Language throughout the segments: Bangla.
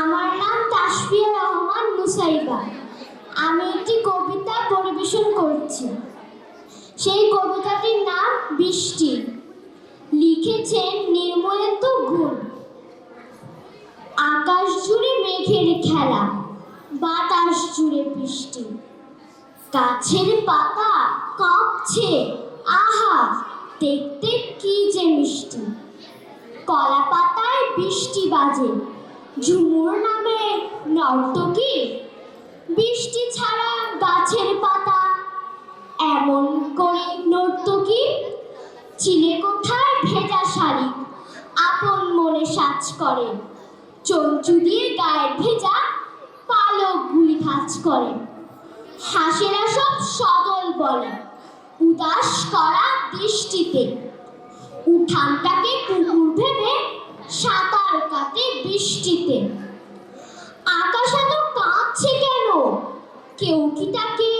আমার নাম তাসফিয়া রহমান মুসাইবা। আমি একটি কবিতা পরিবেশন করছি। সেই কবিতাটির নাম বৃষ্টি। লিখেছেন নির্মলেন্দু গুণ আকাশ জুড়ে মেঘের খেলা, বাতাস জুড়ে বৃষ্টি। গাছের পাতা কাঁপছে, আহা, দেখতে বৃষ্টি বাজে। ঝুমুর নামে নর্তকী। বৃষ্টি ছাড়া গাছের পাতা। এমন করে নর্তকী? চিলে কোঠায় ভেজা শাড়ি? আপন মনে সাজ করে। চঞ্চু দিয়ে গায়ে ভেজা পালক গুলি ভাজ করে। হাসেরা সব সদল বলে, উদাস করা দৃষ্টিতে। উঠানটাকে বৃষ্টিতে। আকাশ এত কাঁদছে কেন? কেউ কি তাকে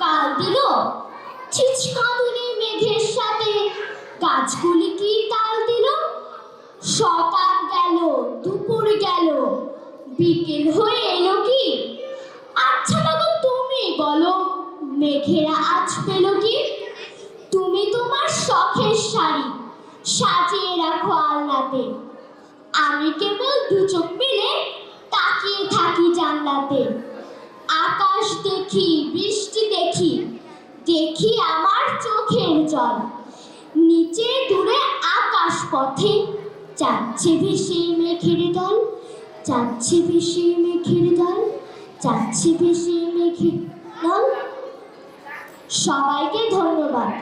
গাল দিল? মেঘের সাথে গাছগুলি কি তাল দিল? সকাল গেল, দুপুর গেল, বিকেল হয়ে এলো কি? আচ্ছা বাবু, তুমি বলো, মেঘেরা আজ পেল কি? তুমি তোমার শখের শাড়ি সাজিয়ে রাখো আলনাতে। আমি কেবল দু চোখ মিলে তাকিয়ে থাকি জানলাতে। আকাশ দেখি, বৃষ্টি দেখি দেখি আমার চোখের জল। নিচে দূরে আকাশ পথে যাচ্ছে ভেসে মেঘের দল, যাচ্ছে ভেসে মেঘের দল, যাচ্ছে ভেসে মেঘের দল। সবাইকে ধন্যবাদ।